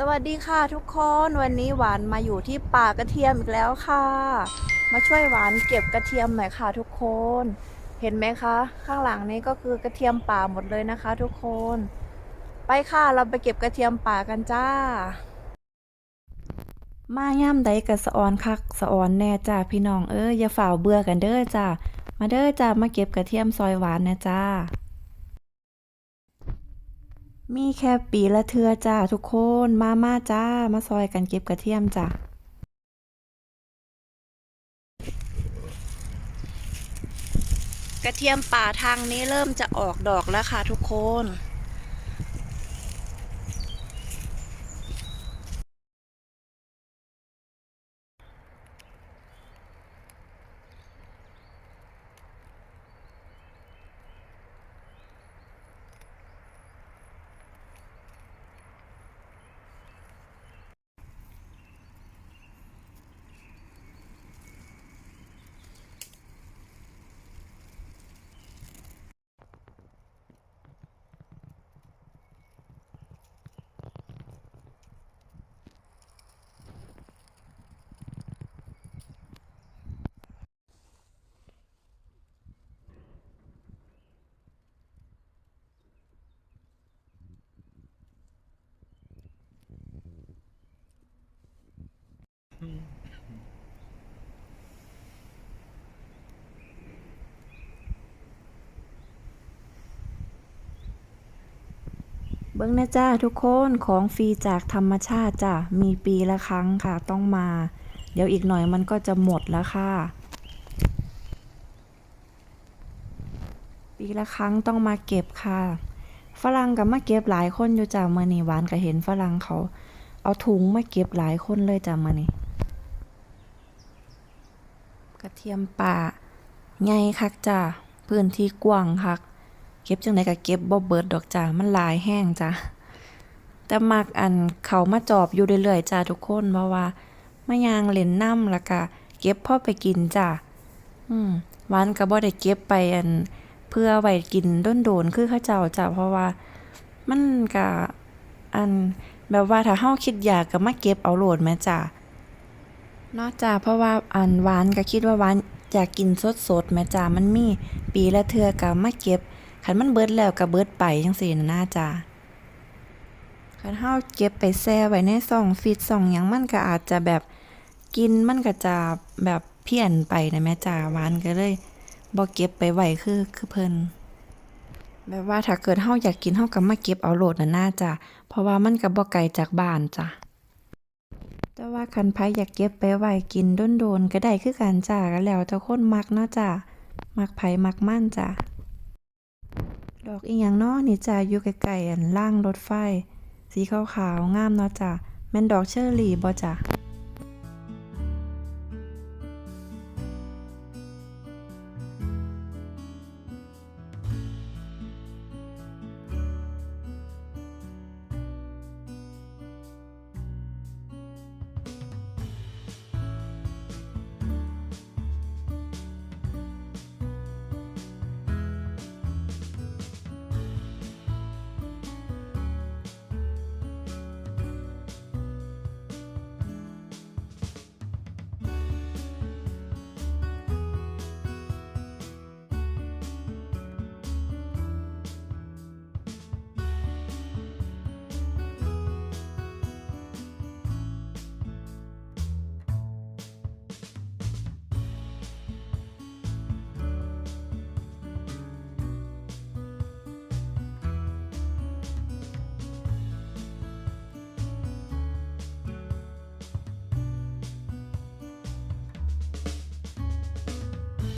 สวัสดีค่ะทุกคนวันนี้หวานมาอยู่ที่ป่ากระเทียมอีกแล้วค่ะ มาช่วยหวานเก็บกระเทียมหน่อยค่ะทุกคน เห็นไหมคะ ข้างหลังนี้ก็คือกระเทียมป่าหมดเลยนะคะ ทุกคน ไปค่ะเราไปเก็บกระเทียมป่ากันจ้า มาย่ำใดกับสะออนคักสะออนแน่จ้าพี่น้องเอ้ยอย่าฝ่าเบื่อกันเด้อจ้ามาเด้อจ้ามาเก็บกระเทียมซอยหวานนะจ้า มีแค่ปีละเทือจ้าทุกคนมามาจ้า มาซอยกันเก็บกระเทียมจ้ากระเทียมป่าทางนี้เริ่มจะออกดอกแล้วค่ะทุกคน เบิ้งนะจ้าทุกคนของฟรีจากธรรมชาติจ้ะมีปีละครั้งค่ะต้องมา เดี๋ยวอีกหน่อยมันก็จะหมดแล้วค่ะ ปีละครั้งต้องมาเก็บค่ะ ฝรั่งกับมาเก็บหลายคนอยู่จ้ะมื่อนี้หวานก็เห็นฝรั่งเขา เอาถุงมาเก็บหลายคนเลยจ้ะมื่อนี้ กระเทียมป่าใหญ่คักจ้ะพื้นที่กว้างคัก เก็บจังไดก็เก็บบ่เบิดดอกจ้ามันหลายแห้งจ้ะแต่มักอันเขามาจอบอยู่เรื่อยๆจ้าทุกคนเพราะว่ามายางเล่นน้ำล้วก็เก็บพ่อไปกินจ้ะอืมวานก็บ่ได้เก็บไปอัน เพื่อไว้กินโดนคือเขาเจ้าจ้ะเพราะว่ามันก็อันแบบว่าถ้าเฮาคิดอยากก็มาเก็บเอาโหลดแม่จ้ะเนอกจากเพราะว่าอันหวานก็คิดว่าหวานอยากกินสดๆแม่จ้ามันมีปีละเทื่อก็มาเก็บคันมันเบิดแล้วก็เบิดไปจังซี่นะน่าจ้าคันเฮาเก็บไปแช่ไว้ในซองฟีดซองหยังมันก็อาจจะแบบกินมันก็จะแบบเพี้ยนไปนะแม่จ้าหวานก็เลยบ่เก็บไปไว้คือคือเพิ่นแบบว่าถ้าเกิดเฮาอยากกินเฮาก็มาเก็บเอาโหลดนะน่าจ้าเพราะว่ามันก็บ่ไกลจากบ้านจ้ะ แต่ว่าคันไผอยากเก็บไปไว้กินโดนๆก็ได้คือกันจ้าก็แล้วแต่คนมักเนาะจ้ามักไผมักมั่นจ้ะดอกอีหยังเนาะนี่จ้าอยู่ไกลๆอันล่างรถไฟ สีขาวๆงามเนาะจ้ะแม่นดอกเชอร์รี่บ่จ้ะ